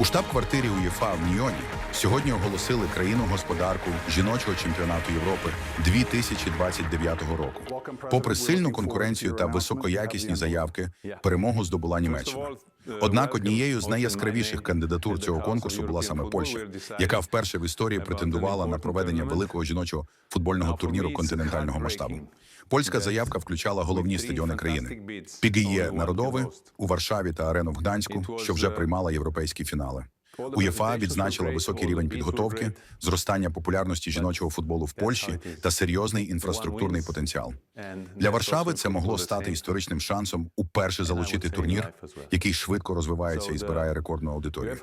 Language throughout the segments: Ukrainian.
У штаб-квартирі УЄФА в Ньйоні сьогодні оголосили країну господарку жіночого чемпіонату Європи 2029 року. Попри сильну конкуренцію та високоякісні заявки, перемогу здобула Німеччина. Однак однією з найяскравіших кандидатур цього конкурсу була саме Польща, яка вперше в історії претендувала на проведення великого жіночого футбольного турніру континентального масштабу. Польська заявка включала головні стадіони країни: Пігіє Народове у Варшаві та Арену в Гданську, що вже приймала європейські фінали. УЄФА відзначила високий рівень підготовки, зростання популярності жіночого футболу в Польщі та серйозний інфраструктурний потенціал. Для Варшави це могло стати історичним шансом уперше залучити турнір, який швидко розвивається і збирає рекордну аудиторію.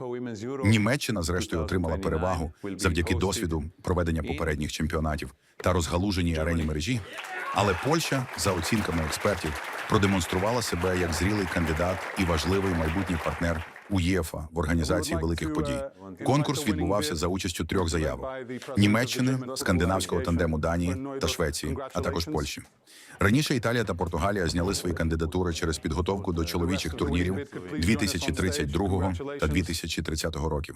Німеччина, зрештою, отримала перевагу завдяки досвіду проведення попередніх чемпіонатів та розгалуженій арені мережі. Але Польща, за оцінками експертів, продемонструвала себе як зрілий кандидат і важливий майбутній партнер УЄФА в організації великих подій. Конкурс відбувався за участю трьох заявок: Німеччини, скандинавського тандему Данії та Швеції, а також Польщі. Раніше Італія та Португалія зняли свої кандидатури через підготовку до чоловічих турнірів 2032 та 2030 років.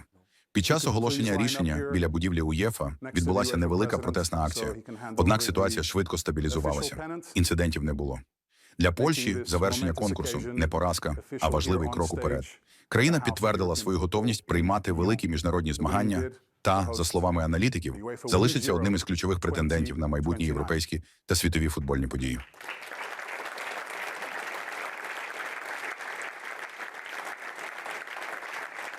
Під час оголошення рішення біля будівлі УЄФА відбулася невелика протестна акція. Однак ситуація швидко стабілізувалася. Інцидентів не було. Для Польщі завершення конкурсу не поразка, а важливий крок уперед. Країна підтвердила свою готовність приймати великі міжнародні змагання та, за словами аналітиків, залишиться одним із ключових претендентів на майбутні європейські та світові футбольні події.